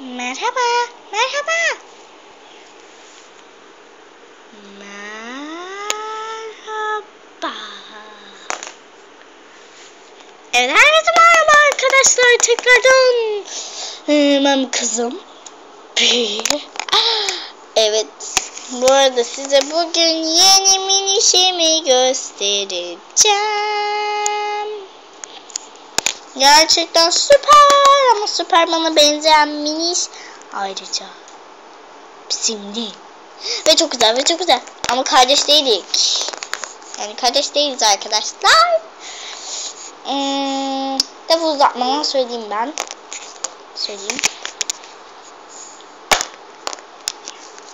Merhaba. Merhaba. Merhaba. Evet merhaba arkadaşlar tekrardan hemen kızım bir evet bu arada size bugün yeni minişimi göstereceğim gerçekten süper ama Süperman'a benzeyen miniş ayrıca simli ve çok güzel ve çok güzel ama kardeş değildik yani kardeş değiliz arkadaşlar Hmm, lafı uzatmadan söyleyeyim ben. Söyleyeyim.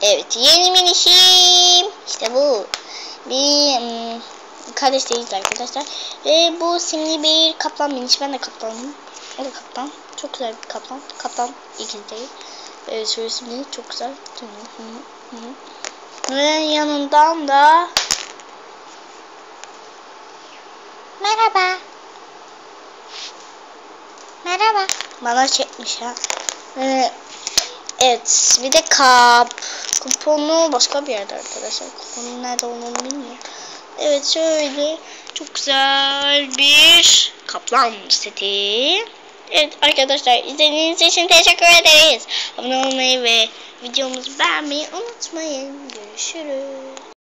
Evet yeni minişim. İşte bu. Bir hmm, kardeş değiliz arkadaşlar. Ve bu simli bir kaplan miniş. Ben de kaplanım. O da kaplan. Çok güzel bir kaplan. Kaplan ikiz değil. Evet şöyle simli çok güzel. Hı hı hı. Ve yanından da Merhaba. Merhaba. Bana çekmiş ha. Ee, evet bir de kap. Kuponu başka bir yerde arkadaşlar. Kuponun nerede olduğunu bilmiyorum. Evet şöyle çok güzel bir kaplan seti. Evet arkadaşlar izlediğiniz için teşekkür ederiz. Abone olmayı ve videomuzu beğenmeyi unutmayın. Görüşürüz.